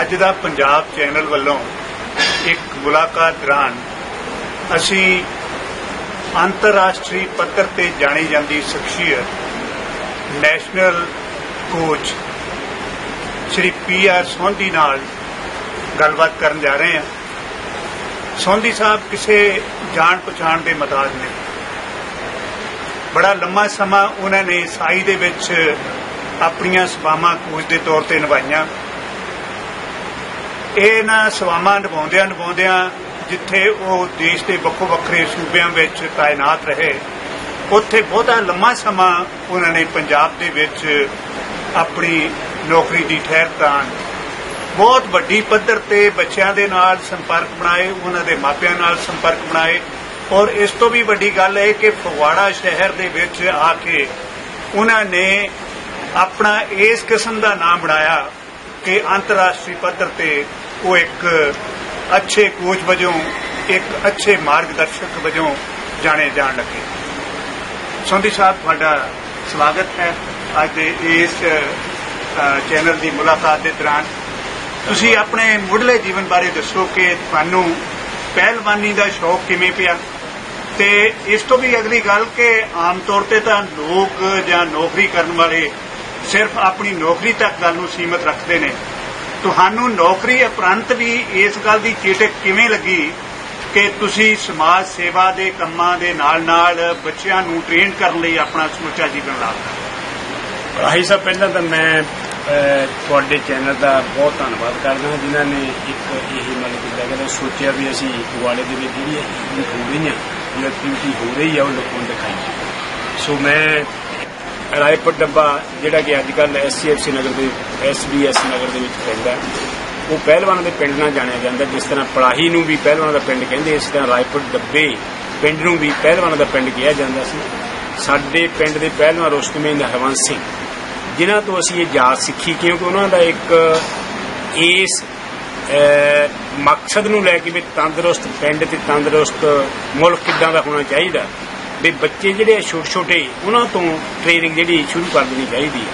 ਅੱਜ ਦਾ ਪੰਜਾਬ ਚੈਨਲ ਵੱਲੋਂ ਇੱਕ ਮੁਲਾਕਾਤ ਦੌਰਾਨ ਅਸੀਂ ਅੰਤਰਰਾਸ਼ਟਰੀ ਪੱਧਰ ਤੇ ਜਾਣੀ ਜਾਂਦੀ ਸ਼ਖਸੀਅਤ national coach Shri P R Sondhi ਨਾਲ ਗੱਲਬਾਤ ਕਰਨ ਜਾ ਰਹੇ ਹਾਂ। ਸੋਂਧੀ ਸਾਹਿਬ, ਕਿਸੇ ਜਾਣ ਪਛਾਣ ਦੇ ਮਤਾਜ ਨੇ। ਬੜਾ ਲੰਮਾ ਸਮਾਂ ਉਹਨਾਂ ਨੇ ਸਾਈ ਦੇ ਵਿੱਚ ਆਪਣੀਆਂ ਸੇਵਾਵਾਂ ਕੋਚ ਦੇ ਤੌਰ ਤੇ ਨਿਭਾਈਆਂ। ਇਹ ਨਾ ਸੇਵਾਵਾਂ ਨਿਭਾਉਂਦਿਆਂ ਨਿਭਾਉਂਦਿਆਂ ਜਿੱਥੇ ਉਹ ਦੇਸ਼ ਦੇ ਵੱਖੋ ਵੱਖਰੇ ਸੂਬਿਆਂ ਵਿੱਚ ਤਾਇਨਾਤ ਰਹੇ, ਉੱਥੇ ਬਹੁਤਾ ਲੰਮਾ ਸਮਾਂ ਉਹਨਾਂ ਨੇ ਪੰਜਾਬ ਦੇ ਵਿੱਚ ਆਪਣੀ ਨੌਕਰੀ ਦੀ ਠਹਿਰਤਾਨ ਬਹੁਤ ਵੱਡੀ ਪੱਧਰ ਤੇ ਬੱਚਿਆਂ ਦੇ ਨਾਲ ਸੰਪਰਕ ਬਣਾਏ, ਉਹਨਾਂ ਦੇ ਮਾਪਿਆਂ ਨਾਲ ਸੰਪਰਕ ਬਣਾਏ ਔਰ ਇਸ ਤੋਂ ਵੀ ਵੱਡੀ ਗੱਲ ਹੈ ਕਿ ਫਗਵਾੜਾ ਸ਼ਹਿਰ ਦੇ ਵਿੱਚ ਆ ਕੇ ਉਹਨਾਂ ਨੇ ਆਪਣਾ ਇਸ ਕਿਸਮ ਦਾ ਨਾਮ ਬਣਾਇਆ ਕਿ ਅੰਤਰਰਾਸ਼ਟਰੀ ਪੱਧਰ ਤੇ ਉਹ ਇੱਕ ਅੱਛੇ ਕੋਚ ਵਜੋਂ ਇੱਕ ਅੱਛੇ ਮਾਰਗਦਰਸ਼ਕ ਵਜੋਂ ਜਾਣੇ ਜਾਣ ਲੱਗੇ। ਸੋਂਦੀ ਸਾਹਿਬ ਤੁਹਾਡਾ ਸਵਾਗਤ ਹੈ ਅੱਜ ਦੇ ਇਸ ਚੈਨਲ ਦੀ ਮੁਲਾਕਾਤ ਦੇ ਦੌਰਾਨ। ਤੁਸੀਂ ਆਪਣੇ ਮੁੱਢਲੇ ਜੀਵਨ ਬਾਰੇ ਦੱਸੋ ਕਿ ਤੁਹਾਨੂੰ ਪਹਿਲਵਾਨੀ ਦਾ ਸ਼ੌਕ ਕਿਵੇਂ ਪਿਆ? ਤੇ ਇਸ ਤੋਂ ਵੀ ਅਗਲੀ ਗੱਲ ਕਿ ਆਮ ਤੌਰ ਤੇ ਤਾਂ ਲੋਕ ਜਾਂ ਨੌਕਰੀ ਕਰਨ ਵਾਲੇ ਸਿਰਫ ਆਪਣੀ ਨੌਕਰੀ ਤੱਕ ਗੱਲ ਨੂੰ ਸੀਮਤ ਰੱਖਦੇ ਨੇ। ਤੁਹਾਨੂੰ ਨੌਕਰੀ ਉਪਰੰਤ ਵੀ ਇਸ ਗੱਲ ਦੀ ਚੇਤਕ ਕਿਵੇਂ ਲੱਗੀ ਕਿ ਤੁਸੀਂ ਸਮਾਜ ਸੇਵਾ ਦੇ ਕੰਮਾਂ ਦੇ ਨਾਲ-ਨਾਲ ਬੱਚਿਆਂ ਨੂੰ ਟ੍ਰੇਨ ਕਰਨ ਲਈ ਆਪਣਾ ਸਮੁੱਚਾ ਜੀਵਨ ਲਾਤਾ ਆਹੀ ਸਾਹਿਬ, ਪਹਿਲਾਂ ਤਾਂ ਮੈਂ ਤੁਹਾਡੇ ਚੈਨਲ ਦਾ ਬਹੁਤ ਧੰਨਵਾਦ ਕਰਦਾ ਜਿਨ੍ਹਾਂ ਨੇ ਇੱਕ ਇਹ ਮਤਲਬ ਕਿ ਲਗਦਾ ਸੋਚਿਆ ਵੀ ਅਸੀਂ ਫਗਵਾੜੇ ਦੇ ਵਿੱਚ ਜਿਹੜੀ ਇਹ ਹੋ ਰਹੀਆਂ ਜੋ ਐਕਟੀਵਿਟੀ ਹੋ ਰਹੀ ਹੈ ਉਹ ਲੋਕਾਂ ਨੂੰ ਦਿਖਾਈਏ ਸੋ ਮੈਂ ਰਾਏਪੁਰ ਡੱਬਾ ਜਿਹੜਾ ਕਿ ਅੱਜ ਕੱਲ ਐਸਸੀਐਫਸੀ ਨਗਰ ਦੇ, ਐਸਬੀਐਸ ਨਗਰ ਦੇ ਵਿੱਚ ਪੈਂਦਾ ਉਹ ਪਹਿਲਵਾਨਾਂ ਦੇ ਪਿੰਡ ਨਾਲ ਜਾਣਿਆ ਜਾਂਦਾ ਜਿਸ ਤਰ੍ਹਾਂ ਪੜਾਹੀ ਨੂੰ ਵੀ ਪਹਿਲਵਾਨਾਂ ਦਾ ਪਿੰਡ ਕਹਿੰਦੇ ਇਸ ਤਰ੍ਹਾਂ ਰਾਏਪੁਰ ਡੱਬੇ ਪਿੰਡ ਨੂੰ ਵੀ ਪਹਿਲਵਾਨਾਂ ਦਾ ਪਿੰਡ ਕਿਹਾ ਜਾਂਦਾ ਸੀ। ਸਾਡੇ ਪਿੰਡ ਦੇ ਪਹਿਲਵਾਨ ਰੋਸ਼ਤਮੇ ਦਾ ਹਰਵੰਸ ਸਿੰਘ, ਜਿਨ੍ਹਾਂ ਤੋਂ ਅਸੀਂ ਇਹ ਜਾਚ ਸਿੱਖੀ, ਕਿਉਂਕਿ ਉਹਨਾਂ ਦਾ ਇੱਕ ਇਸ ਮਕਸਦ ਨੂੰ ਲੈ ਕੇ ਵੀ ਤੰਦਰੁਸਤ ਪਿੰਡ ਤੇ ਤੰਦਰੁਸਤ ਮੁਲਕ ਕਿੱਦਾਂ ਦਾ ਹੋਣਾ ਚਾਹੀਦਾ। ਵੀ ਬੱਚੇ ਜਿਹੜੇ ਛੋਟੇ ਛੋਟੇ, ਉਹਨਾਂ ਤੋਂ ਟ੍ਰੇਨਿੰਗ ਜਿਹੜੀ ਸ਼ੁਰੂ ਕਰ ਦੇਣੀ ਚਾਹੀਦੀ ਹੈ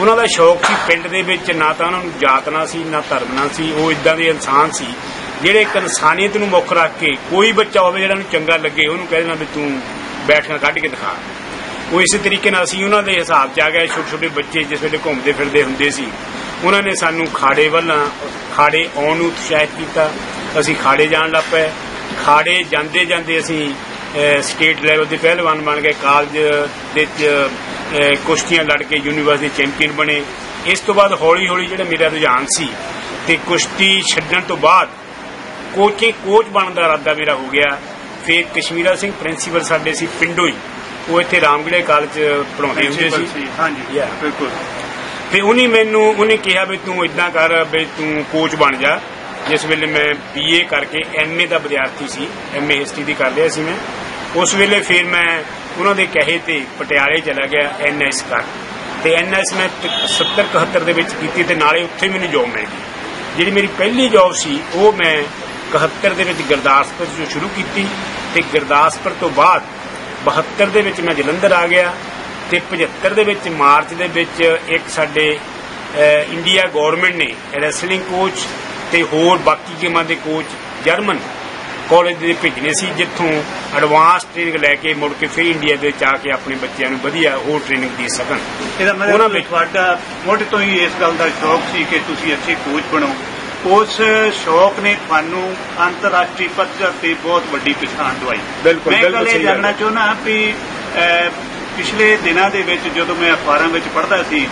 ਉਹਨਾਂ ਦਾ ਸ਼ੌਕ ਸੀ ਪਿੰਡ ਦੇ ਵਿੱਚ ਨਾ ਤਾਂ ਉਹਨਾਂ ਨੂੰ ਜਾਤ ਨਾ ਸੀ, ਨਾ ਧਰਮ ਨਾ ਸੀ, ਉਹ ਇਦਾਂ ਦੇ ਇਨਸਾਨ ਸੀ, ਜਿਹੜੇ ਇੱਕ ਇਨਸਾਨੀਅਤ ਨੂੰ ਮੁੱਖ ਰੱਖ ਕੇ ਕੋਈ ਬੱਚਾ ਹੋਵੇ ਜਿਹੜਾ ਨੂੰ ਚੰਗਾ ਲੱਗੇ, ਉਹਨੂੰ ਕਹਿ ਦੇਣਾ ਵੀ ਤੂੰ ਬੈਠਣਾ ਕੱਢ ਕੇ ਦਿਖਾ। ਉਹ ਇਸੇ ਤਰੀਕੇ ਨਾਲ ਅਸੀਂ ਉਹਨਾਂ ਦੇ ਹਿਸਾਬ 'ਚ ਆ ਗਏ, ਛੋਟੇ ਛੋਟੇ ਬੱਚੇ ਜਿਸ ਵੇਲੇ ਘੁੰਮਦੇ ਫਿਰਦੇ ਹੁੰਦੇ ਸੀ, ਉਹਨਾਂ ਨੇ ਸਾਨੂੰ ਖਾੜੇ ਵੱਲ, ਖਾੜੇ ਆਉਣ ਨੂੰ ਉਤਸ਼ਾਹਿਤ ਕੀਤਾ। ਅਸੀਂ ਖਾੜੇ ਜਾਣ ਲੱਗ ਪਏ। ਖਾੜੇ ਜਾਂਦੇ ਜਾਂਦੇ ਅਸੀਂ ਸਟੇਟ ਲੈਵਲ ਦੇ ਪਹਿਲਵਾਨ ਬਣ ਗਏ ਕਾਲਜ ਦੇ ਵਿੱਚ ਕੁਸ਼ਤੀਆਂ ਲੜ ਕੇ ਯੂਨੀਵਰਸਿਟੀ ਚੈਂਪੀਅਨ ਬਣੇ। ਇਸ ਤੋਂ ਬਾਅਦ ਹੌਲੀ ਹੌਲੀ ਜਿਹੜਾ ਮੇਰਾ ਰੁਝਾਨ ਸੀ ਤੇ ਕੁਸ਼ਤੀ ਛੱਡਣ ਤੋਂ ਬਾਅਦ ਕੋਚੇ ਕੋਚ ਬਣਨ ਦਾ ਇਰਾਦਾ ਮੇਰਾ ਹੋ ਗਿਆ। ਫਿਰ ਕਸ਼ਮੀਰਾ ਸਿੰਘ ਪ੍ਰਿੰਸੀਪਲ ਸਾਡੇ ਸੀ ਪਿੰਡੋਂ ਹੀ। ਉਹ ਇੱਥੇ ਰਾਮਗੜੇ ਕਾਲਜ ਪੜਾਉਂਦੇ ਹੁੰਦੇ ਸੀ। ਹਾਂਜੀ ਬਿਲਕੁਲ। ਤੇ ਉਹਨੇ ਮੈਨੂੰ ਉਹਨੇ ਕਿਹਾ ਵੀ ਤੂੰ ਇਦਾਂ ਕਰ ਵੀ ਤੂੰ ਕੋਚ ਬਣ ਜਾ। ਜਿਸ ਵੇਲੇ ਮੈਂ ਬੀਏ ਕਰਕੇ ਐਮਏ ਦਾ ਵਿਦਿਆਰਥੀ ਸੀ। ਐਮਏ ਹਿਸਟਰੀ ਦੀ ਕਰ ਲਿਆ ਸੀ ਮੈਂ। ਉਸ ਵੇਲੇ ਫਿਰ ਮੈਂ ਉਹਨਾਂ ਦੇ ਕਹੇ ਤੇ ਪਟਿਆਲੇ ਚਲਾ ਗਿਆ ਐਨਐਸ ਕਰ ਤੇ ਐਨਐਸ ਮੈਂ 70 71 ਦੇ ਵਿੱਚ ਕੀਤੀ ਤੇ ਨਾਲੇ ਉੱਥੇ ਮੈਨੂੰ ਜੌਬ ਮਿਲ ਗਈ। ਜਿਹੜੀ ਮੇਰੀ ਪਹਿਲੀ ਜੌਬ ਸੀ, ਉਹ ਮੈਂ 71 ਦੇ ਵਿੱਚ ਗੁਰਦਾਸਪੁਰ ਤੋਂ ਸ਼ੁਰੂ ਕੀਤੀ ਤੇ ਗੁਰਦਾਸਪੁਰ ਤੋਂ ਬਾਅਦ 72 ਦੇ ਵਿੱਚ ਮੈਂ ਜਲੰਧਰ ਆ ਗਿਆ ਤੇ 75 ਦੇ ਵਿੱਚ ਮਾਰਚ ਦੇ ਵਿੱਚ ਇੱਕ ਸਾਡੇ ਇੰਡੀਆ ਗਵਰਨਮੈਂਟ ਨੇ ਰੈਸਲਿੰਗ ਕੋਚ ਤੇ ਹੋਰ ਬਾਕੀ ਗੇਮਾਂ ਦੇ ਕੋਚ ਜਰਮਨ ਕਾਲਜ ਦੇ ਭੇਜਨੇ ਸੀ ਜਿੱਥੋਂ ਐਡਵਾਂਸ ਟ੍ਰੇਨਿੰਗ ਲੈ ਕੇ ਮੁੜ ਕੇ ਫਿਰ ਇੰਡੀਆ ਦੇ ਵਿੱਚ ਆ ਕੇ ਆਪਣੇ ਬੱਚਿਆਂ ਨੂੰ ਵਧੀਆ ਹੋਰ ਟ੍ਰੇਨਿੰਗ ਦੇ ਸਕਣ। ਇਹਦਾ ਮਤਲਬ ਤੁਹਾਡਾ ਮੁੱਢ ਤੋਂ ਹੀ ਇਸ ਗੱਲ ਦਾ ਸ਼ੌਕ ਸੀ ਕਿ ਤੁਸੀਂ ਅੱਛੇ ਕੋਚ ਬਣੋ। ਉਸ ਸ਼ੌਕ ਨੇ ਤੁਹਾਨੂੰ ਅੰਤਰਰਾਸ਼ਟਰੀ ਪੱਧਰ ਤੇ ਬਹੁਤ ਵੱਡੀ ਪਛਾਣ ਦਵਾਈ। ਬਿਲਕੁਲ ਮੈਂ ਗੱਲ ਇਹ ਜਾਣਨਾ ਚਾਹੁੰਦਾ ਵੀ ਪਿਛਲੇ ਦਿਨਾਂ ਦੇ ਵਿੱਚ ਜਦੋਂ ਮੈਂ ਅਖਬਾਰਾਂ ਵਿੱਚ ਪੜ੍ਹਦਾ ਸੀ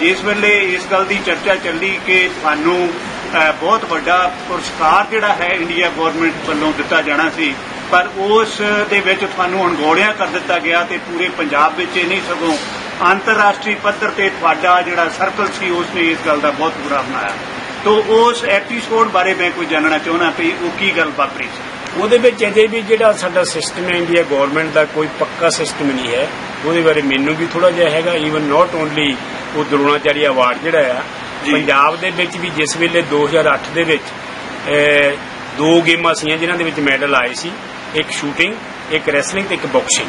ਜਿਸ ਵੇਲੇ ਇਸ ਗੱਲ ਦੀ ਚਰਚਾ ਚੱਲੀ ਕਿ ਤੁਹਾਨੂੰ ਬਹੁਤ ਵੱਡਾ ਪੁਰਸਕਾਰ ਜਿਹੜਾ ਹੈ ਇੰਡੀਆ ਗਵਰਨਮੈਂਟ ਵੱਲੋਂ ਦਿੱਤਾ ਜਾਣਾ ਸੀ। ਪਰ ਉਸ ਦੇ ਵਿੱਚ ਤੁਹਾਨੂੰ ਅਣਗੌਲਿਆ ਕਰ ਦਿੱਤਾ ਗਿਆ ਤੇ ਪੂਰੇ ਪੰਜਾਬ ਵਿੱਚ ਇਹ ਨਹੀਂ ਸਗੋਂ ਅੰਤਰਰਾਸ਼ਟਰੀ ਪੱਧਰ ਤੇ ਤੁਹਾਡਾ ਜਿਹੜਾ ਸਰਕਲ ਸੀ ਉਸ ਨੇ ਇਸ ਗੱਲ ਦਾ ਬਹੁਤ ਬੁਰਾ ਬਣਾਇਆ। ਤੋ ਉਸ ਐਪੀਸੋਡ ਬਾਰੇ ਮੈਂ ਕੋਈ ਜਾਣਨਾ ਚਾਹੁੰਦਾ ਕਿ ਉਹ ਕੀ ਗੱਲ ਵਾਪਰੀ ਸੀ? ਉਹਦੇ ਵਿੱਚ ਅਜੇ ਵੀ ਜਿਹੜਾ ਸਾਡਾ ਸਿਸਟਮ ਹੈ, ਇੰਡੀਆ ਗਵਰਨਮੈਂਟ ਦਾ ਕੋਈ ਪੱਕਾ ਸਿਸਟਮ ਨਹੀਂ ਹੈ। ਉਹਦੇ ਬਾਰੇ ਮੈਨੂੰ ਵੀ ਥੋੜਾ ਜਿਹਾ ਹੈਗਾ ਈਵਨ ਨਾਟ ਓਨਲੀ ਉਹ ਦਰੋਣਾਚਾਰੀ ਅਵਾਰਡ ਜਿਹੜਾ ਆ ਪੰਜਾਬ ਦੇ ਵਿੱਚ ਵੀ ਜਿਸ ਵੇਲੇ 2008 ਦੇ ਵਿੱਚ ਦੋ ਗੇਮਾਂ ਸੀਆਂ ਜਿਨ੍ਹਾਂ ਦੇ ਵਿੱਚ ਮੈਡਲ ਆਏ ਸੀ ਇੱਕ ਸ਼ੂਟਿੰਗ ਇੱਕ ਰੈਸਲਿੰਗ ਤੇ ਇੱਕ ਬਾਕਸਿੰਗ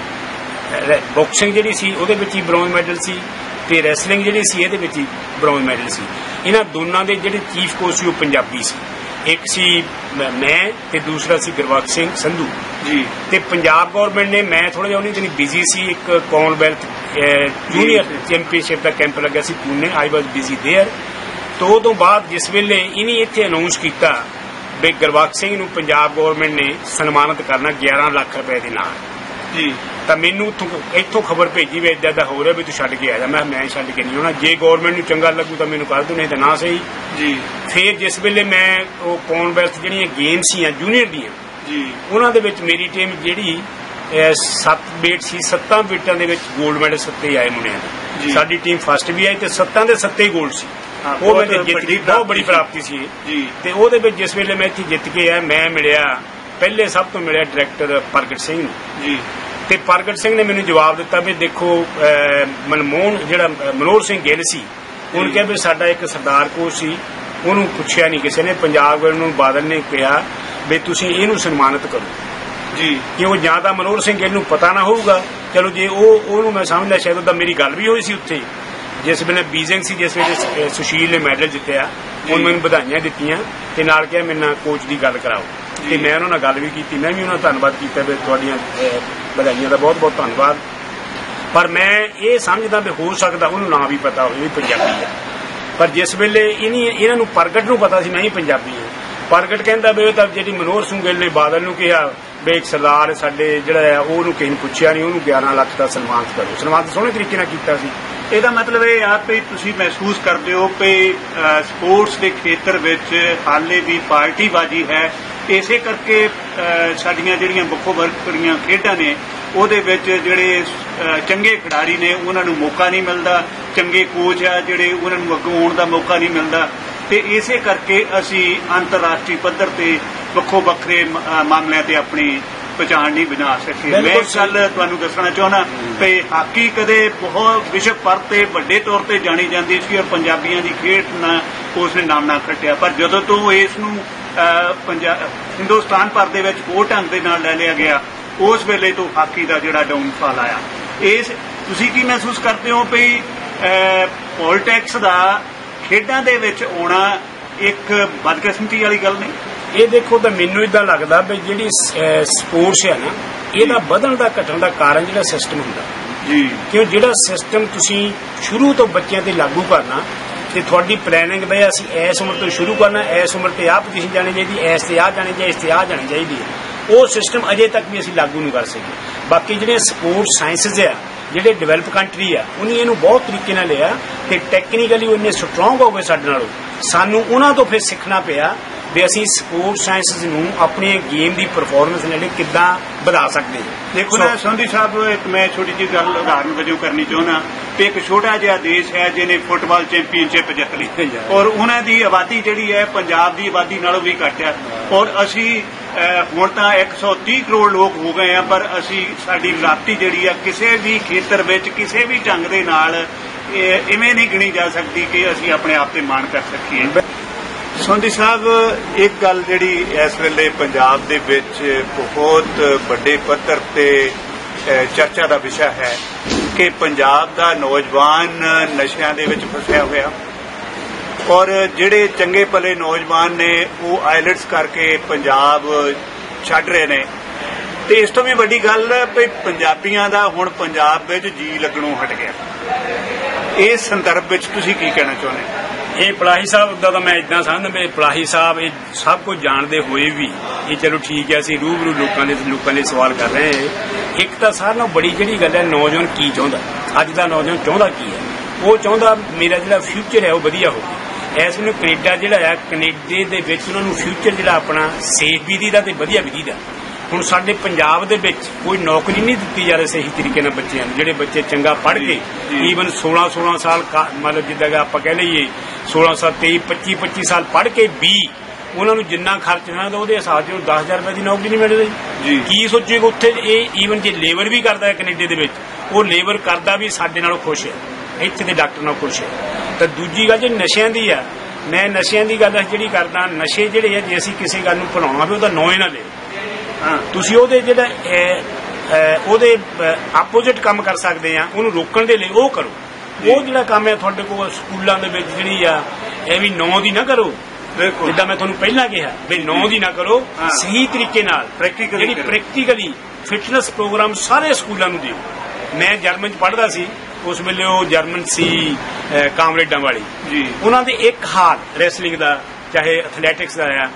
ਬਾਕਸਿੰਗ ਜਿਹੜੀ ਸੀ ਉਹਦੇ ਵਿੱਚ ਹੀ ਬ੍ਰੌਂਜ਼ ਮੈਡਲ ਸੀ ਤੇ ਰੈਸਲਿੰਗ ਜਿਹੜੀ ਸੀ ਇਹਦੇ ਵਿੱਚ ਹੀ ਬ੍ਰੌਂਜ਼ ਮੈਡਲ ਸੀ ਇਹਨਾਂ ਦੋਨਾਂ ਦੇ ਜਿਹੜੇ ਚੀਫ ਕੋਚ ਸੀ ਉਹ ਪੰਜਾਬੀ ਸੀ ਇੱਕ ਸੀ ਮ- ਮੈਂ ਤੇ ਦੂਸਰਾ ਸੀ ਗੁਰਬਖਸ਼ ਸਿੰਘ ਸੰਧੂ ਜੀ ਤੇ ਪੰਜਾਬ ਗਵਰਨਮੈਂਟ ਨੇ ਮੈਂ ਥੋੜਾ ਜਿਹਾ ਉਹਨੀ ਦਿਨ ਬਿਜ਼ੀ ਸੀ ਇੱਕ ਕਾਮਨਵੈਲਥ ਜੂਨੀਅਰ ਚੈਂਪੀਅਨਸ਼ਿਪ ਦਾ ਕੈਂਪ ਲੱਗਿਆ ਸੀ Pune I was busy there ਤੋਂ ਤੋਂ ਬਾਅਦ ਜਿਸ ਵੇਲੇ ਇਹਨੇ ਇੱਥੇ ਅਨਾਉਂਸ ਕੀਤਾ ਵੀ ਗੁਰਬਖਸ਼ ਸਿੰਘ ਨੂੰ ਪੰਜਾਬ ਗਵਰਨਮੈਂਟ ਨੇ ਸਨਮਾਨਿਤ ਕਰਨਾ 11 ਲੱਖ ਰੁਪਏ ਦੇ ਨਾਲ। ਜੀ। ਤਾਂ ਮੈਨੂੰ ਉੱਥੋਂ ਇੱਥੋਂ ਖਬਰ ਭੇਜੀ ਵੀ ਇਦਾਂ ਦਾ ਹੋ ਰਿਹਾ ਵੀ ਤੂੰ ਛੱਡ ਕੇ ਆ ਜਾ। ਮੈਂ ਮੈਂ ਛੱਡ ਕੇ ਨਹੀਂ ਆਉਣਾ। ਜੇ ਗਵਰਨਮੈਂਟ ਨੂੰ ਚੰਗਾ ਲੱਗੂ ਤਾਂ ਮੈਨੂੰ ਕਰ ਦੋ ਨਹੀਂ ਤਾਂ ਨਾ ਸਹੀ। ਜੀ। ਫਿਰ ਜਿਸ ਵੇਲੇ ਮੈਂ ਉਹ ਕਾਮਨਵੈਲਥ ਜਿਹੜੀਆਂ ਗੇਮ ਸੀਆਂ ਜੂਨੀਅਰ ਦੀਆਂ ਜੀ। ਉਹਨਾਂ ਦੇ ਵਿੱਚ ਮੇਰੀ ਟੀਮ ਜਿਹੜੀ ਸੱਤ ਬੇਟ ਸੀ ਸੱਤਾਂ ਬੇਟਾਂ ਦੇ ਵਿੱਚ 골ਡ ਮੈਡਲ ਸੱਤੇ ਆਏ ਮੁੰਡਿਆਂ। ਦੇ। ਸਾਡੀ ਟੀਮ ਫਸਟ ਵੀ ਆਈ ਤੇ ਸੱਤਾਂ ਦੇ ਸੱਤੇ 골ਡ ਸੀ। ਹਾਂ, ਉਹ ਬਹੁਤ ਮੈਂ ਜਿੱਤ ਗਈ ਬਹੁਤ ਬੜੀ ਪ੍ਰਾਪਤੀ ਸੀ। ਜੀ। ਤੇ ਉਹਦੇ ਵਿੱਚ ਜਿਸ ਵੇਲੇ ਮੈਂ ਇੱਥੇ ਜਿੱਤ ਕੇ ਆਇਆ ਮੈਂ ਮਿਲਿਆ ਪਹਿਲੇ ਸਭ ਤੋਂ ਮਿਲਿਆ ਡਾਇਰੈਕਟਰ ਪ੍ਰਗਟ ਸਿੰਘ ਨੂੰ। ਜੀ। ਤੇ ਪ੍ਰਗਟ ਸਿੰਘ ਨੇ ਮੈਨੂੰ ਜਵਾਬ ਦਿੱਤਾ ਵੀ ਦੇਖੋ ਮਨਮੋਹਨ ਜਿਹੜਾ ਮਨੋਹਰ ਸਿੰਘ ਗਿੱਲ ਸੀ ਉਹਨੇ। ਕਿਹਾ ਵੀ ਸਾਡਾ ਇੱਕ ਸਰਦਾਰ ਕੋਚ ਸੀ ਉਹਨੂੰ ਪੁੱਛਿਆ ਨਹੀਂ ਕਿਸੇ ਨੇ ਪੰਜਾਬ ਨੂੰ ਬਾਦਲ ਨੇ ਕਿਹਾ ਵੀ ਤੁਸੀਂ ਇਹਨੂੰ ਸਨਮਾਨਿਤ ਕਰੋ। ਜੀ। ਕਿ ਉਹ ਜਾਂ ਤਾਂ ਮਨੋਹਰ ਸਿੰਘ ਗਿੱਲ ਨੂੰ ਪਤਾ ਨਾ ਹੋਊਗਾ ਚਲੋ ਜੇ ਉਹ ਉਹਨੂੰ ਮੈਂ ਸਮਝਦਾ ਸ਼ਾਇਦ ਉਹਦਾ ਮੇਰੀ ਗੱਲ ਵੀ ਹੋਈ ਸੀ ਉੱਥੇ। ਜਿਸ ਵੇਲੇ ਬੀਜਿੰਗ ਸੀ ਜਿਸ ਵੇਲੇ ਸੁਸ਼ੀਲ ਨੇ ਮੈਡਲ ਜਿੱਤਿਆ ਉਹ ਜੀ। ਮੈਨੂੰ ਵਧਾਈਆਂ ਦਿੱਤੀਆਂ ਤੇ ਨਾਲ ਕਿਹਾ ਮੇਰੇ ਨਾਲ ਕੋਚ ਦੀ ਗੱਲ ਕਰਾਓ। ਤੇ ਮੈਂ ਉਹਨਾਂ ਨਾਲ ਗੱਲ ਵੀ ਕੀਤੀ ਮੈਂ ਵੀ ਉਹਨਾਂ ਦਾ ਧੰਨਵਾਦ ਕੀਤਾ ਵੀ ਤੁਹਾਡੀਆਂ ਵਧਾਈਆਂ ਦਾ ਬਹੁਤ ਬਹੁਤ ਧੰਨਵਾਦ। ਪਰ ਮੈਂ ਇਹ ਸਮਝਦਾ ਵੀ ਹੋ ਸਕਦਾ ਉਹਨੂੰ ਨਾ ਵੀ ਪਤਾ ਹੋਵੇ ਵੀ ਪੰਜਾਬੀ ਹੈ। ਪਰ ਜਿਸ ਵੇਲੇ ਇਨੀ ਇਹਨਾਂ ਨੂੰ ਪ੍ਰਗਟ ਨੂੰ ਪਤਾ ਸੀ ਮੈਂ ਹੀ ਪੰਜਾਬੀ ਹਾਂ। ਪ੍ਰਗਟ ਕਹਿੰਦਾ ਵੀ ਤਾਂ ਜਿਹੜੀ ਮਨੋਹਰ ਸਿੰਘ ਗਿੱਲ ਨੇ ਬਾਦਲ ਨੂੰ ਕਿਹਾ ਵੀ ਇੱਕ ਸਰਦਾਰ ਸਾਡੇ ਜਿਹੜਾ ਆ ਉਹਨੂੰ ਕਿਸੇ ਨੂੰ ਪੁੱਛਿਆ ਨਹੀਂ ਉਹਨੂੰ 11 ਲੱਖ ਦਾ ਸਨਮਾਨਿਤ ਕਰੋ। ਸਨਮਾਨਿਤ ਸੋਹਣੇ ਤਰੀਕੇ ਨਾਲ ਕੀਤਾ ਸੀ। ਇਹਦਾ ਮਤਲਬ ਇਹ ਆ ਕਿ ਤੁਸੀਂ ਮਹਿਸੂਸ ਕਰਦੇ ਹੋ ਕਿ ਸਪੋਰਟਸ ਦੇ ਖੇਤਰ ਵਿੱਚ ਹਾਲੇ ਵੀ ਪਾਰਟੀਬਾਜ਼ੀ ਹੈ। ਇਸੇ ਕਰਕੇ ਸਾਡੀਆਂ ਜਿਹੜੀਆਂ ਵੱਖੋ ਵੱਖਰੀਆਂ ਖੇਡਾਂ ਨੇ, ਉਹਦੇ ਵਿੱਚ ਜਿਹੜੇ ਚੰਗੇ ਖਿਡਾਰੀ ਨੇ, ਉਹਨਾਂ ਨੂੰ ਮੌਕਾ ਨਹੀਂ ਮਿਲਦਾ। ਚੰਗੇ ਕੋਚ ਆ ਜਿਹੜੇ, ਉਹਨਾਂ ਨੂੰ ਅੱਗੋਂ ਆਉਣ ਦਾ ਮੌਕਾ ਨਹੀਂ ਮਿਲਦਾ। ਤੇ ਇਸੇ ਕਰਕੇ ਅਸੀਂ ਅੰਤਰਰਾਸ਼ਟਰੀ ਪੱਧਰ ਤੇ ਵੱਖੋ ਵੱਖਰੇ ਮਾਮਲਿਆਂ ਤੇ ਆਪਣੀ ਪਛਾਣ ਨਹੀਂ ਬਣਾ ਸਕੇ ਮੈਂ ਗੱਲ ਤੁਹਾਨੂੰ ਦੱਸਣਾ ਚਾਹੁੰਦਾ ਕਿ ਹਾਕੀ ਕਦੇ ਬਹੁਤ ਵਿਸ਼ਵ ਪੱਧਰ ਤੇ ਵੱਡੇ ਤੌਰ ਤੇ ਜਾਣੀ ਜਾਂਦੀ ਸੀ ਔਰ ਪੰਜਾਬੀਆਂ ਦੀ ਖੇਡ ਨਾ ਉਸ ਨੇ ਨਾਮ ਨਾ ਖੱਟਿਆ। ਪਰ ਜਦੋਂ ਤੋਂ ਇਸ ਨੂੰ ਅਹ, ਪੰਜਾ- ਹਿੰਦੁਸਤਾਨ ਭਰ ਦੇ ਵਿੱਚ ਹੋਰ ਢੰਗ ਦੇ ਨਾਲ ਲੈ ਲਿਆ ਗਿਆ ਉਸ ਵੇਲੇ ਤੋਂ ਹਾਕੀ ਦਾ ਜਿਹੜਾ ਡਾਊਨਫਾਲ ਆਇਆ। ਇਸ ਤੁਸੀਂ ਕੀ ਮਹਿਸੂਸ ਕਰਦੇ ਹੋ ਵੀ ਪੋਲਿਟਿਕਸ ਦਾ ਖੇਡਾਂ ਦੇ ਵਿੱਚ ਆਉਣਾ ਇੱਕ ਬਦਕਿਸਮਤੀ ਵਾਲੀ ਗੱਲ ਨਹੀਂ? ਇਹ ਦੇਖੋ ਤਾਂ ਮੈਨੂੰ ਇਦਾਂ ਲੱਗਦਾ ਵੀ ਜਿਹੜੀ ਸਪੋਰਟਸ ਹੈ ਨਾ ਇਹਦਾ ਵਧਣ ਦਾ ਘਟਣ ਦਾ ਕਾਰਨ ਜਿਹੜਾ ਸਿਸਟਮ ਹੁੰਦਾ। ਜੀ। ਕਿ ਜਿਹੜਾ ਸਿਸਟਮ ਤੁਸੀਂ ਸ਼ੁਰੂ ਤੋਂ ਬੱਚਿਆਂ ਤੇ ਲਾਗੂ ਕਰਨਾ ਤੇ ਤੁਹਾਡੀ ਪਲੈਨਿੰਗ ਬਈ ਅਸੀਂ ਇਸ ਉਮਰ ਤੋਂ ਸ਼ੁਰੂ ਕਰਨਾ ਇਸ ਉਮਰ ਤੇ ਆਹ ਪੋਜੀਸ਼ਨ ਜਾਣੀ ਚਾਹੀਦੀ ਇਸ ਤੇ ਆਹ ਜਾਣੀ ਚਾਹੀਦੀ ਇਸ ਤੇ ਆਹ ਜਾਣੀ ਚਾਹੀਦੀ ਹੈ। ਉਹ ਸਿਸਟਮ ਅਜੇ ਤੱਕ ਵੀ ਅਸੀਂ ਲਾਗੂ ਨਹੀਂ ਕਰ ਸਕੇ। ਬਾਕੀ ਜਿਹੜੇ ਸਪੋਰਟ ਸਾਇੰਸਸ ਆ ਜਿਹੜੇ ਡਿਵੈਲਪ ਕੰਟਰੀ ਆ ਉਹਨੇ ਇਹਨੂੰ ਬਹੁਤ ਤਰੀਕੇ ਨਾਲ ਲਿਆ ਤੇ ਟੈਕਨੀਕਲੀ ਉਹ ਇੰਨੇ ਸਟਰੋਂਗ ਹੋ ਗਏ ਸਾਡੇ ਨਾਲੋਂ। ਸਾਨੂੰ ਉਹਨਾਂ ਤੋਂ ਫਿਰ ਸਿੱਖਣਾ ਪਿਆ ਵੀ ਅਸੀਂ ਸਪੋਰਟ ਸਾਇੰਸਸ ਨੂੰ ਆਪਣੀ ਗੇਮ ਦੀ ਪਰਫਾਰਮੈਂਸ ਨਾਲ ਕਿੱਦਾਂ ਵਧਾ ਸਕਦੇ ਹਾਂ। ਦੇਖੋ ਨਾ ਸੰਧੀ ਸਾਹਿਬ ਇੱਕ ਮੈਂ ਛੋਟੀ ਜਿਹੀ ਗੱਲ ਉਦਾਹਰਨ ਵਜੋਂ ਕਰਨੀ ਚਾਹੁੰਦਾ ਕਿ ਇੱਕ ਛੋਟਾ ਜਿਹਾ ਦੇਸ਼ ਹੈ ਜਿਹਨੇ ਫੁੱਟਬਾਲ ਚੈਂਪੀਅਨਸ਼ਿਪ ਜਿੱਤ ਲਈ. ਔਰ ਉਹਨਾਂ ਦੀ ਆਬਾਦੀ ਜਿਹੜੀ ਹੈ ਪੰਜਾਬ ਦੀ ਆਬਾਦੀ ਨਾਲੋਂ ਵੀ ਘੱਟ ਹੈ। ਔਰ ਅਸੀਂ ਹੁਣ ਤਾਂ 130 ਕਰੋੜ ਲੋਕ ਹੋ ਗਏ ਆ ਪਰ ਅਸੀਂ ਸਾਡੀ ਪ੍ਰਾਪਤੀ ਜਿਹੜੀ ਆ ਕਿਸੇ ਵੀ ਖੇਤਰ ਵਿੱਚ ਕਿਸੇ ਵੀ ਢੰਗ ਦੇ ਨਾਲ ਇਵੇਂ ਨਹੀਂ ਗਿਣੀ ਜਾ ਸਕਦੀ ਕਿ ਅਸੀਂ ਆਪਣੇ ਆਪ ਤੇ ਮਾਣ ਕਰ ਸਕੀਏ। ਸੋਂਦੀ ਸਾਹਿਬ, ਇੱਕ ਗੱਲ ਜਿਹੜੀ ਇਸ ਵੇਲੇ ਪੰਜਾਬ ਦੇ ਵਿੱਚ ਬਹੁਤ ਵੱਡੇ ਪੱਧਰ ਤੇ ਚਰਚਾ ਦਾ ਵਿਸ਼ਾ ਹੈ ਕਿ ਪੰਜਾਬ ਦਾ ਨੌਜਵਾਨ ਨਸ਼ਿਆਂ ਦੇ ਵਿੱਚ ਫਸਿਆ ਹੋਇਆ ਔਰ ਜਿਹੜੇ ਚੰਗੇ ਭਲੇ ਨੌਜਵਾਨ ਨੇ, ਉਹ ਆਇਲਟਸ ਕਰਕੇ ਪੰਜਾਬ ਛੱਡ ਰਹੇ ਨੇ। ਤੇ ਇਸ ਤੋਂ ਵੀ ਵੱਡੀ ਗੱਲ ਹੈ ਵੀ ਪੰਜਾਬੀਆਂ ਦਾ ਹੁਣ ਪੰਜਾਬ ਵਿੱਚ ਜੀ ਲੱਗਣੋਂ ਹਟ ਗਿਆ। ਇਸ ਸੰਦਰਭ ਵਿੱਚ ਤੁਸੀਂ ਕੀ ਕਹਿਣਾ ਚਾਹੁੰਦੇ? ਇਹ ਪਲਾਹੀ ਸਾਹਿਬ ਦਾ ਤਾਂ ਮੈਂ ਇਦਾਂ ਸਮਝਦਾ ਵੀ ਪਲਾਹੀ ਸਾਹਿਬ ਇਹ ਸਭ ਕੁਝ ਜਾਣਦੇ ਹੋਏ ਵੀ ਇਹ ਚਲੋ ਠੀਕ ਹੈ, ਅਸੀਂ ਰੂਬਰੂ ਲੋਕਾਂ ਦੇ ਲੋਕਾਂ ਲਈ ਸਵਾਲ ਕਰ ਰਹੇ ਹਾਂ। ਇੱਕ ਤਾਂ ਸਾਰਿਆਂ ਨਾਲੋਂ ਬੜੀ ਜਿਹੜੀ ਗੱਲ ਹੈ, ਨੌਜਵਾਨ ਕੀ ਚਾਹੁੰਦਾ? ਅੱਜ ਦਾ ਨੌਜਵਾਨ ਚਾਹੁੰਦਾ ਕੀ ਹੈ? ਉਹ ਚਾਹੁੰਦਾ ਮੇਰਾ ਜਿਹੜਾ ਫਿਊਚਰ ਹੈ, ਉਹ ਵਧੀਆ ਹੋਵੇ। ਇਸ ਨੂੰ ਕੈਨੇਡਾ ਜਿਹੜਾ ਹੈ ਕੈਨੇਡਾ ਦੇ ਵਿੱਚ ਉਹਨਾਂ ਨੂੰ ਫਿਊਚਰ ਜਿਹੜਾ ਆਪਣਾ, ਸੇਫ ਵੀ ਦੀਦਾ ਤੇ ਵਧੀਆ ਵੀ ਦੀਦਾ ਹੁਣ ਸਾਡੇ ਪੰਜਾਬ ਦੇ ਵਿੱਚ ਕੋਈ ਨੌਕਰੀ ਨਹੀਂ ਦਿੱਤੀ ਜਾ ਰਹੀ ਸਹੀ ਤਰੀਕੇ ਨਾਲ ਬੱਚਿਆਂ ਨੂੰ। ਜਿਹੜੇ ਬੱਚੇ ਚੰਗਾ ਪੜ੍ਹ ਕੇ ਜੀ। ਈਵਨ 16 16 ਸਾਲ ਮਤਲਬ ਜਿੱਦਾਂ ਆਪਾਂ ਕਹਿ ਲਈਏ 16 ਸਾਲ 23 25 25 ਸਾਲ ਪੜ੍ਹ ਕੇ ਵੀ ਉਹਨਾਂ ਨੂੰ ਜਿੰਨਾ ਖਰਚ ਹੋਣਾ ਤਾਂ ਉਹਦੇ ਹਿਸਾਬ 'ਚ 10000 ਰੁਪਏ ਦੀ ਨੌਕਰੀ ਨਹੀਂ ਮਿਲ ਰਹੀ ਜੀ। ਕੀ ਸੋਚੇਗਾ ਉੱਥੇ ਇਹ ਈਵਨ ਜੇ ਲੇਬਰ ਵੀ ਕਰਦਾ ਹੈ ਕੈਨੇਡਾ ਦੇ ਵਿੱਚ ਉਹ ਲੇਬਰ ਕਰਦਾ ਵੀ ਸਾਡੇ ਨਾਲੋਂ ਖੁਸ਼ ਹੈ। ਇੱਥੇ ਦੇ ਡਾਕਟਰ ਨਾਲ ਖੁਸ਼ ਹੈ। ਤਾਂ ਦੂਜੀ ਗੱਲ ਜੇ ਨਸ਼ਿਆਂ ਦੀ ਆ ਮੈਂ ਨਸ਼ਿਆਂ ਦੀ ਗੱਲ ਜਿਹੜੀ ਕਰਦਾ ਨਸ਼ੇ ਜਿਹੜੇ ਆ ਜੇ ਅਸੀਂ ਕਿਸੇ ਗੱਲ ਨੂੰ ਭੁਲਾਉਣਾ ਹੋਵੇ ਉਹਦਾ ਨਾਂ ਹੀ ਨਾ ਹਾਂ ਤੁਸੀਂ ਉਹਦੇ ਜਿਹੜਾ ਉਹਦੇ ਆਪੋਜ਼ਿਟ ਕੰਮ ਕਰ ਸਕਦੇ ਆ ਉਹਨੂੰ ਰੋਕਣ ਦੇ ਲਈ ਉਹ ਕਰੋ। ਉਹ ਜਿਹੜਾ ਕੰਮ ਹੈ ਤੁਹਾਡੇ ਕੋਲ ਸਕੂਲਾਂ ਦੇ ਵਿੱਚ ਜਿਹੜੀ ਆ ਇਹ ਵੀ 9 ਦੀ ਨਾ ਕਰੋ। ਬਿਲਕੁਲ। ਜਿੱਦਾਂ ਮੈਂ ਤੁਹਾਨੂੰ ਪਹਿਲਾਂ ਕਿਹਾ ਵੀ 9 ਦੀ ਨਾ ਕਰੋ। ਸਹੀ ਤਰੀਕੇ ਨਾਲ Practically ਜਿਹੜੀ। ਪ੍ਰੈਕਟੀਕਲੀ ਫਿਟਨੈਸ ਪ੍ਰੋਗਰਾਮ ਸਾਰੇ ਸਕੂਲਾਂ ਨੂੰ ਦਿਓ। ਮੈਂ ਜਰਮਨ ਚ ਪੜ੍ਹਦਾ ਸੀ ਉਸ ਵੇਲੇ ਉਹ ਜਰਮਨ ਸੀ ਕਾਮਰੇਡਾਂ ਵਾਲੀ। ਜੀ। ਉਹਨਾਂ ਦੇ ਇੱਕ ਹਾਲ ਰੈਸਲਿੰਗ ਦਾ ਚਾਹੇ ਐਥਲੈਟਿਕਸ ਦਾ ਆ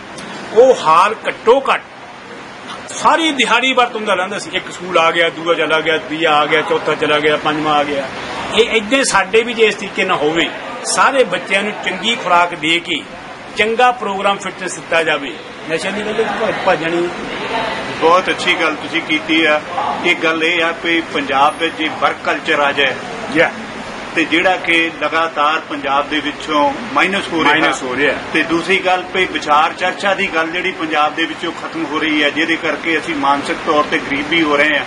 ਉਹ ਹਾਲ ਘੱਟੋ ਘੱਟ ਸਾਰੀ ਦਿਹਾੜੀ ਵਰਤ ਹੁੰਦਾ ਰਹਿੰਦਾ ਸੀ। ਇੱਕ ਸਕੂਲ ਆ ਗਿਆ ਦੂਆ ਚਲਾ ਗਿਆ ਤੀਆ ਆ ਗਿਆ ਚੌਥਾ ਚਲਾ ਗਿਆ ਪੰਜਵਾਂ ਆ ਗਿਆ। ਇਹ ਏਦਾਂ ਸਾਡੇ ਵੀ ਜੇ ਇਸ ਤਰੀਕੇ ਨਾਲ ਹੋਵੇ ਸਾਰੇ ਬੱਚਿਆਂ ਨੂੰ ਚੰਗੀ ਖੁਰਾਕ ਦੇ ਕੇ ਚੰਗਾ ਪ੍ਰੋਗਰਾਮ ਫਿਟਨੈਸ ਦਿੱਤਾ ਜਾਵੇ। ਨਸ਼ਾ ਨਹੀਂ ਕਹਿੰਦੇ ਭੱਜਣੀ। ਬਹੁਤ ਅੱਛੀ ਗੱਲ ਤੁਸੀਂ ਕੀਤੀ ਆ। ਇਹ ਗੱਲ ਇਹ ਆ ਕਿ ਪੰਜਾਬ ਵਿੱਚ ਜੇ ਵਰਕ ਕਲਚਰ ਆ ਜਾਏ। ਜਾਂ ਤੇ ਜਿਹੜਾ ਕਿ ਲਗਾਤਾਰ ਪੰਜਾਬ ਦੇ ਵਿੱਚੋਂ ਮਾਈਨਸ ਹੋ ਰਿਹਾ। ਮਾਈਨਸ ਹੋ ਰਿਹਾ। ਤੇ ਦੂਸਰੀ ਗੱਲ ਵੀ ਵਿਚਾਰ ਚਰਚਾ ਦੀ ਗੱਲ ਜਿਹੜੀ ਪੰਜਾਬ ਦੇ ਵਿੱਚੋਂ ਖਤਮ ਹੋ ਰਹੀ ਹੈ ਜਿਹਦੇ ਕਰਕੇ ਅਸੀਂ ਮਾਨਸਿਕ ਤੌਰ ਤੇ ਗਰੀਬ ਵੀ ਹੋ ਰਹੇ ਹਾਂ।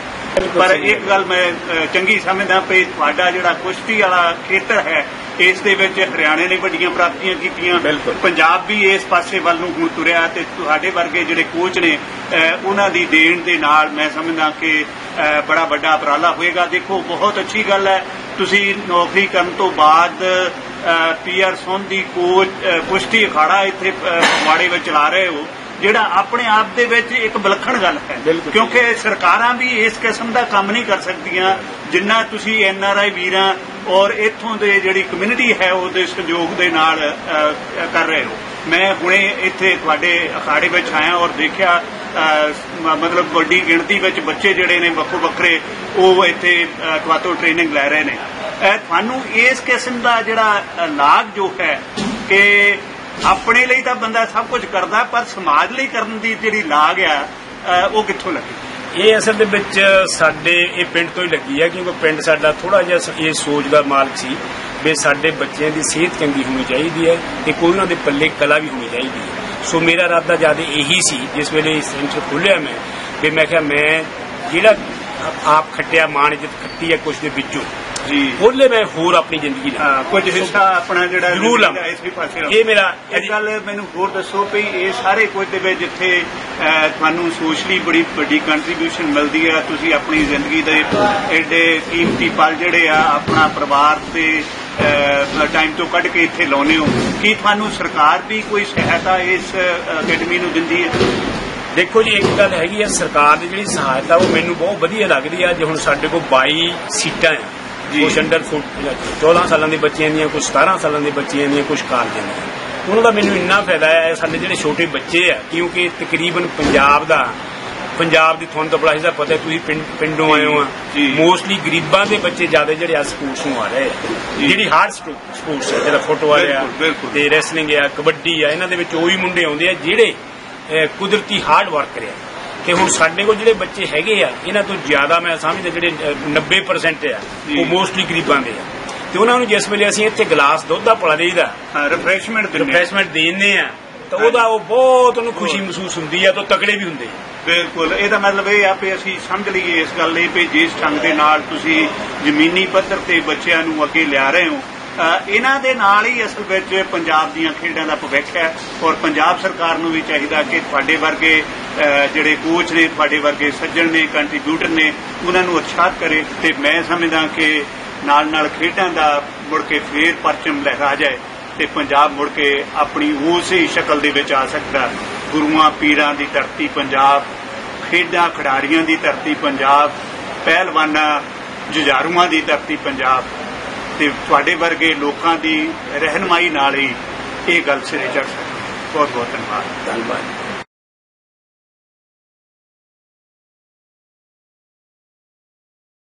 ਪਰ ਇੱਕ ਗੱਲ ਮੈਂ ਚੰਗੀ ਸਮਝਦਾ ਵੀ ਤੁਹਾਡਾ ਜਿਹੜਾ ਕੁਸ਼ਤੀ ਵਾਲਾ ਖੇਤਰ ਹੈ ਇਸ ਦੇ ਵਿੱਚ ਹਰਿਆਣੇ ਨੇ ਵੱਡੀਆਂ ਪ੍ਰਾਪਤੀਆਂ ਕੀਤੀਆਂ। ਪੰਜਾਬ ਵੀ ਇਸ ਪਾਸੇ ਵੱਲ ਨੂੰ ਹੁਣ ਤੁਰਿਆ ਤੇ ਤੁਹਾਡੇ ਵਰਗੇ ਜਿਹੜੇ ਕੋਚ ਨੇ ਉਹਨਾਂ ਦੀ ਦੇਣ ਦੇ ਨਾਲ ਮੈਂ ਸਮਝਦਾ ਕਿ ਬੜਾ ਵੱਡਾ ਉਪਰਾਲਾ ਹੋਏਗਾ। ਦੇਖੋ ਬਹੁਤ ਅੱਛੀ ਗੱਲ ਹੈ। ਤੁਸੀਂ ਨੌਕਰੀ ਕਰਨ ਤੋਂ ਬਾਅਦ ਪੀਆਰ ਸੋਨ ਦੀ ਕੋਚ ਕੁਸ਼ਤੀ ਅਖਾੜਾ ਇੱਥੇ ਫਗਵਾੜੇ ਵਿੱਚ ਚਲਾ ਰਹੇ ਹੋ। ਜਿਹੜਾ ਆਪਣੇ ਆਪ ਦੇ ਵਿੱਚ ਇੱਕ ਵਿਲੱਖਣ ਗੱਲ ਹੈ। ਕਿਉਂਕਿ ਸਰਕਾਰਾਂ ਵੀ ਇਸ ਕਿਸਮ ਦਾ ਕੰਮ ਨਹੀਂ ਕਰ ਸਕਦੀਆਂ ਜਿੰਨਾ ਤੁਸੀਂ ਐਨ ਆਰ ਆਈ ਵੀਰਾਂ ਔਰ ਇੱਥੋਂ ਦੇ ਜਿਹੜੀ ਕਮਿਊਨਿਟੀ ਹੈ ਉਹਦੇ ਸਹਿਯੋਗ ਦੇ ਨਾਲ ਕਰ ਰਹੇ ਹੋ। ਮੈਂ ਹੁਣੇ ਇੱਥੇ ਤੁਹਾਡੇ ਅਖਾੜੇ ਵਿੱਚ ਆਇਆ ਔਰ ਦੇਖਿਆ ਮਤਲਬ ਵੱਡੀ ਗਿਣਤੀ ਵਿੱਚ ਬੱਚੇ ਜਿਹੜੇ ਨੇ ਵੱਖੋ ਵੱਖਰੇ ਉਹ ਇੱਥੇ ਤੁਹਾਤੋਂ ਟ੍ਰੇਨਿੰਗ ਲੈ ਰਹੇ ਨੇ। ਤੁਹਾਨੂੰ ਇਸ ਕਿਸਮ ਦਾ ਜਿਹੜਾ ਲਾਭ ਜੋ ਹੈ ਕਿ ਆਪਣੇ ਲਈ ਤਾਂ ਬੰਦਾ ਸਭ ਕੁਝ ਕਰਦਾ, ਪਰ ਸਮਾਜ ਲਈ ਕਰਨ ਦੀ ਜਿਹੜੀ ਲਾਗ ਆ ਉਹ ਕਿੱਥੋਂ ਲੱਗੀ? ਇਹ ਅਸਲ ਦੇ ਵਿੱਚ ਸਾਡੇ, ਇਹ ਪਿੰਡ ਤੋਂ ਹੀ ਲੱਗੀ ਹੈ ਕਿਉਂਕਿ ਪਿੰਡ ਸਾਡਾ ਥੋੜਾ ਜਿਹਾ ਇਹ ਸੋਚ ਦਾ ਮਾਲਕ ਸੀ ਵੀ ਸਾਡੇ ਬੱਚਿਆਂ ਦੀ ਸਿਹਤ ਚੰਗੀ ਹੋਣੀ ਚਾਹੀਦੀ ਹੈ ਤੇ ਕੋਈ ਉਹਨਾਂ ਦੇ ਪੱਲੇ ਕਲਾ ਵੀ ਹੋਣੀ ਚਾਹੀਦੀ ਹੈ। ਸੋ ਮੇਰਾ ਇਰਾਦਾ ਜ਼ਿਆਦਾ ਇਹੀ ਸੀ, ਜਿਸ ਵੇਲੇ ਇਹ ਸੈਂਟਰ ਖੁੱਲਿਆ ਮੈਂ, ਵੀ ਮੈਂ ਕਿਹਾ ਮੈਂ ਜਿਹੜਾ ਆਪ ਖੱਟਿਆ, ਮਾਣ ਇੱਜ਼ਤ ਖੱਟੀ ਹੈ ਕੁਝ ਦੇ ਵਿੱਚੋਂ ਜੀ ਉਹਲੇ ਮੈਂ ਹੋਰ ਆਪਣੀ ਜ਼ਿੰਦਗੀ ਨਾਲ ਹਾਂ, ਕੁਝ ਹਿੱਸਾ ਆਪਣਾ ਜਿਹੜਾ ਜ਼ਰੂਰ ਲਵਾਂ। ਇਸੇ ਪਾਸੇ ਲਾਓ। ਇਹ ਮੇਰਾ ਇੱਕ ਗੱਲ ਮੈਨੂੰ ਹੋਰ ਦੱਸੋ ਵੀ ਇਹ ਸਾਰੇ ਕੁਝ ਦੇ ਵਿੱਚ ਜਿੱਥੇ ਤੁਹਾਨੂੰ ਸੋਸ਼ਲੀ ਬੜੀ ਵੱਡੀ ਕੰਟਰੀਬਿਊਸ਼ਨ ਮਿਲਦੀ ਹੈ ਤੁਸੀਂ ਆਪਣੀ ਜ਼ਿੰਦਗੀ ਦੇ ਐਡੇ ਕੀਮਤੀ ਪਲ ਜਿਹੜੇ ਆ ਆਪਣਾ ਪਰਿਵਾਰ ਤੇ ਟਾਈਮ ਤੋਂ ਕੱਢ ਕੇ ਇੱਥੇ ਲਾਉਨੇ ਹੋ ਕੀ ਤੁਹਾਨੂੰ ਸਰਕਾਰ ਵੀ ਕੋਈ ਸਹਾਇਤਾ ਇਸ ਅਕੈਡਮੀ ਨੂੰ ਦਿੰਦੀ ਹੈ ਦੇਖੋ ਜੀ ਇੱਕ ਗੱਲ ਹੈਗੀ ਆ ਸਰਕਾਰ ਦੀ ਜਿਹੜੀ ਸਹਾਇਤਾ ਉਹ ਮੈਨੂੰ ਬਹੁਤ ਵਧੀਆ ਲੱਗਦੀ ਆ ਜੇ ਹੁਣ ਸਾਡੇ ਕੋਲ 22 ਸੀਟਾਂ ਆ। ਕੁਝ ਅੰਡਰ 14 ਸਾਲਾਂ ਦੇ ਬੱਚਿਆਂ ਦੀਆਂ ਕੁਝ 17 ਸਾਲਾਂ ਦੇ ਬੱਚਿਆਂ ਦੀਆਂ ਕੁਝ ਕਾਲਜਾਂ ਦੀਆਂ ਉਹਨਾਂ ਦਾ ਮੈਨੂੰ ਇੰਨਾ ਫਾਇਦਾ ਹੈ ਸਾਡੇ ਜਿਹੜੇ ਛੋਟੇ ਬੱਚੇ ਆ ਕਿਉਂਕਿ ਤਕਰੀਬਨ ਪੰਜਾਬ ਦਾ ਪੰਜਾਬ ਦੀ ਤੁਹਾਨੂੰ ਤਾਂ ਬੜਾ ਹਿੱਸਾ ਪਤਾ ਹੈ, ਤੁਸੀਂ ਪਿੰਡ ਪਿੰਡੋਂ ਆਏ ਹੋ। ਮੋਸਟਲੀ ਗਰੀਬਾਂ ਦੇ ਬੱਚੇ ਜ਼ਿਆਦਾ ਜਿਹੜੇ ਆ ਸਪੋਰਟਸ ਨੂੰ ਆ ਰਹੇ। ਜਿਹੜੀ ਹਾਰਡ ਸਪੋਰਟਸ ਹੈ ਜਿਹੜਾ ਫੁੱਟਬਾਲ ਆ। ਤੇ ਰੈਸਲਿੰਗ ਆ ਕਬੱਡੀ ਆ ਇਹਨਾਂ ਦੇ ਵਿੱਚ ਉਹੀ ਮੁੰਡੇ ਆਉਂਦੇ ਆ ਜਿਹੜੇ ਕੁਦਰਤੀ ਹਾਰਡ ਵਰਕ ਰਿਆ ਤੇ ਹੁਣ ਸਾਡੇ ਕੋਲ ਜਿਹੜੇ ਬੱਚੇ ਹੈਗੇ ਆ ਇਹਨਾਂ ਤੋਂ ਜ਼ਿਆਦਾ ਮੈਂ ਸਮਝਦਾ ਜਿਹੜੇ ਅਹ, 90% ਆ। ਉਹ ਮੋਸਟਲੀ ਗਰੀਬਾਂ ਦੇ ਆ। ਤੇ ਉਹਨਾਂ ਨੂੰ ਜਿਸ ਵੇਲੇ ਅਸੀਂ ਇੱਥੇ ਗਲਾਸ ਦੁੱਧ ਦਾ ਪਲਾ ਦੇਈਦਾ ਰਿਫਰੈਸ਼ਮੈਂਟ ਦਿੰਦੇ ਰਿਫਰੈਸ਼ਮੈਂਟ ਦੇਨੇ ਆ ਤਾਂ ਉਹਦਾ ਉਹ ਬਹੁਤ ਉਹਨੂੰ ਖੁਸ਼ੀ ਮਹਿਸੂਸ ਹੁੰਦੀ ਆ ਤਾਂ ਤਕੜੇ ਵੀ ਹੁੰਦੇ ਬਿਲਕੁਲ ਇਹਦਾ ਮਤਲਬ ਇਹ ਆ ਵੀ ਅਸੀਂ ਸਮਝ ਲਈਏ ਇਸ ਗੱਲ ਲਈ ਵੀ ਜਿਸ ਢੰਗ ਦੇ ਨਾਲ ਤੁਸੀਂ ਜ਼ਮੀਨੀ ਪੱਧਰ ਤੇ ਬੱਚਿਆਂ ਨੂੰ ਅੱਗੇ ਲਿਆ ਰਹੇ ਹੋ ਇਹਨਾਂ ਦੇ ਨਾਲ ਹੀ ਅਸਲ ਵਿੱਚ ਪੰਜਾਬ ਦੀਆਂ ਖੇਡਾਂ ਦਾ ਭਵਿੱਖ ਹੈ ਔਰ ਪੰਜਾਬ ਸਰਕਾਰ ਨੂੰ ਵੀ ਚਾਹੀਦਾ ਕਿ ਤੁਹਾਡੇ ਵਰਗੇ ਜਿਹੜੇ ਕੋਚ ਨੇ, ਤੁਹਾਡੇ ਵਰਗੇ ਸੱਜਣ ਨੇ ਕੰਟਰੀਬਿਊਟਰ ਨੇ, ਉਹਨਾਂ ਨੂੰ ਉਤਸ਼ਾਹਿਤ ਕਰੇ ਤੇ ਮੈਂ ਸਮਝਦਾ ਕਿ ਨਾਲ ਨਾਲ ਖੇਡਾਂ ਦਾ ਮੁੜ ਕੇ ਫੇਰ ਪਰਚਮ ਲਹਿਰਾ ਜਾਏ ਤੇ ਪੰਜਾਬ ਮੁੜ ਕੇ ਆਪਣੀ ਉਸੇ ਸ਼ਕਲ ਦੇ ਵਿੱਚ ਆ ਸਕਦਾ। ਗੁਰੂਆਂ, ਪੀਰਾਂ ਦੀ ਧਰਤੀ ਪੰਜਾਬ, ਖੇਡਾਂ ਖਿਡਾਰੀਆਂ ਦੀ ਧਰਤੀ ਪੰਜਾਬ, ਪਹਿਲਵਾਨਾਂ, ਜੁਝਾਰੂਆਂ ਦੀ ਧਰਤੀ ਪੰਜਾਬ। ਤੇ ਤੁਹਾਡੇ ਵਰਗੇ ਲੋਕਾਂ ਦੀ ਰਹਿਨਮਾਈ ਨਾਲ ਹੀ ਇਹ ਗੱਲ ਸਿਰੇ ਚੜ੍ਹ ਸਕਦੀ ਬਹੁਤ ਬਹੁਤ ਧੰਨਵਾਦ। ਧੰਨਵਾਦ।